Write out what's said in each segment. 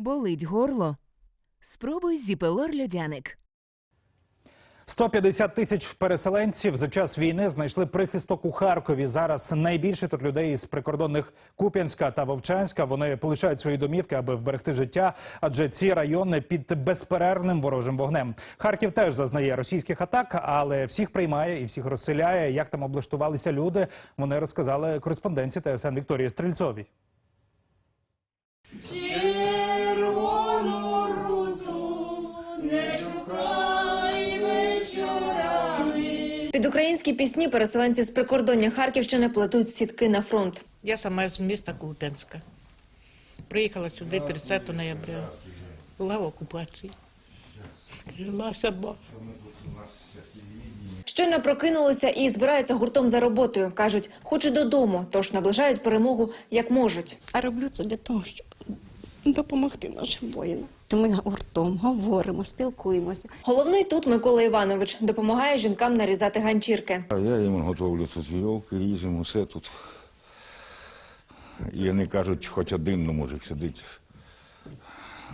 Болить горло? Спробуй зіпелор льодяник. 150 тисяч переселенців за час війни знайшли прихисток у Харкові. Зараз найбільше тут людей із прикордонних Куп'янська та Вовчанська. Вони полишають свої домівки, аби вберегти життя, адже ці райони під безперервним ворожим вогнем. Харків теж зазнає російських атак, але всіх приймає і всіх розселяє. Як там облаштувалися люди, вони розказали кореспонденці ТСН Вікторії Стрільцовій. Під українські пісні переселенці з прикордоння Харківщини плетуть сітки на фронт. Я сама з міста Куп'янська. Приїхала сюди 30 ноября. Була в окупації. Жила сама. Щойно прокинулися і збираються гуртом за роботою. кажуть, хочуть додому, тож наближають перемогу як можуть. А роблю це для того, щоб допомогти нашим воїнам. Ми гуртом говоримо, спілкуємося. Головний тут Микола Іванович допомагає жінкам нарізати ганчірки. А я їм готовлю тут вірьовки, ріжемо, все тут. І вони кажуть, хоч один ну, мужик сидить,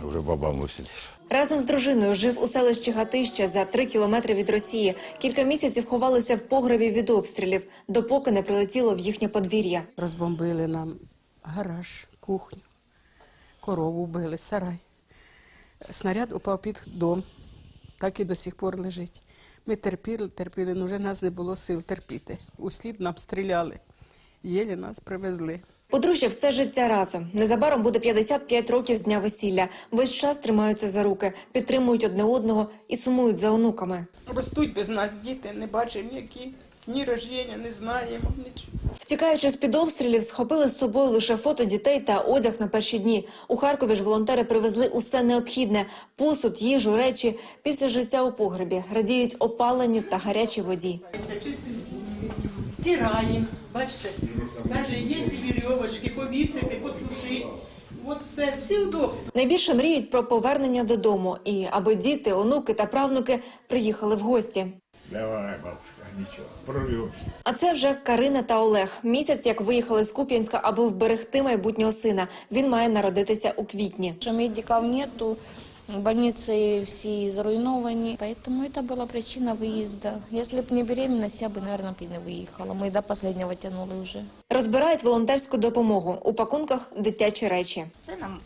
вже бабам веселіше. Разом з дружиною жив у селищі Гатище за три кілометри від Росії. Кілька місяців ховалися в погребі від обстрілів, допоки не прилетіло в їхнє подвір'я. Розбомбили нам гараж, кухню, корову вбили, сарай. Снаряд упав під дом, так і до сих пор лежить. Ми терпіли, терпіли, але вже нас не було сил терпіти. Услід нам стріляли, єлі нас привезли. Подружжя все життя разом. Незабаром буде 55 років з дня весілля. Весь час тримаються за руки, підтримують одне одного і сумують за онуками. Ростуть без нас діти, не бачимо які, ні рождення, не знаємо, нічого. Втікаючи з під обстрілів, схопили з собою лише фото дітей та одяг на перші дні. У Харкові ж волонтери привезли усе необхідне: посуд, їжу, речі. Після життя у погребі радіють опаленню та гарячій воді. стираємо. Бачите, навіть є вірьовочки, повісити, посушити. От все, всі удобства. Найбільше мріють про повернення додому і аби діти, онуки та правнуки приїхали в гості. Давай, бабушка, нічого, прорвемося. А це вже Карина та Олег. Місяць як виїхали з Куп'янська, аби вберегти майбутнього сина. Він має народитися у квітні. Что медиков нету, больницы все зруйновані, поэтому это была причина выезда. Если бы не беременность, я бы, наверное, и не выехала. Мы до последнего тянули уже. Розбирають волонтерську допомогу у пакунках дитячі речі. Це нам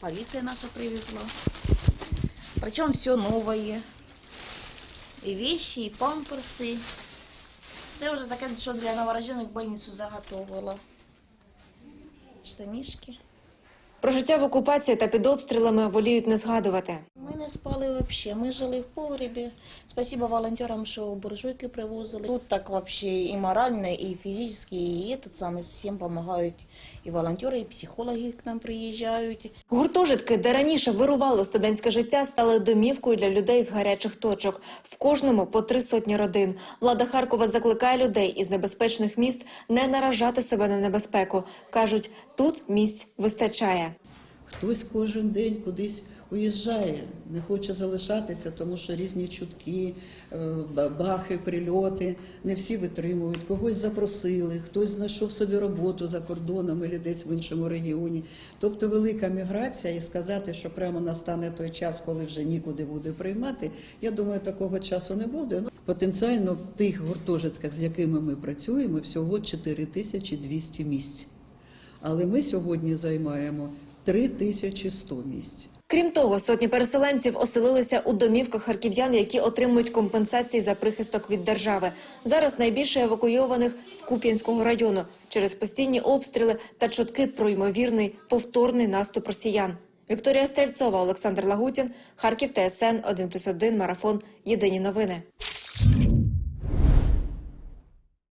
поліція наша привезла. Причем все новое. І вещи, і памперси. Це вже таке, що для новорождених больницю заготовила. Штанішки. Про життя в окупації та під обстрілами воліють не згадувати. Ми не спали взагалі. Ми жили в погребі. Спасибо волонтерам, що буржуйки привозили. Тут так вообще і морально, і фізично, і этот самый, всім допомагають. І волонтери, і психологи к нам приїжджають. Гуртожитки, де раніше вирувало студентське життя, стали домівкою для людей з гарячих точок. В кожному по три сотні родин. Влада Харкова закликає людей із небезпечних міст не наражати себе на небезпеку. кажуть, тут місць вистачає. Хтось кожен день кудись уїжджає, не хоче залишатися, тому що різні чутки, е, бахи, прильоти, не всі витримують. Когось запросили, хтось знайшов собі роботу за кордоном або десь в іншому регіоні. Тобто велика міграція, і сказати, що прямо настане той час, коли вже нікуди буде приймати, я думаю, такого часу не буде. Ну, Потенціально в тих гуртожитках, з якими ми працюємо, всього 4200 місць. Але ми сьогодні займаємо 3100 місць. Крім того, сотні переселенців оселилися у домівках харків'ян, які отримують компенсації за прихисток від держави. Зараз найбільше евакуйованих з Куп'янського району через постійні обстріли та чутки про ймовірний повторний наступ росіян. Вікторія Стрельцова, Олександр Лагутін, Харків, ТСН 1+,1, Марафон. Єдині новини.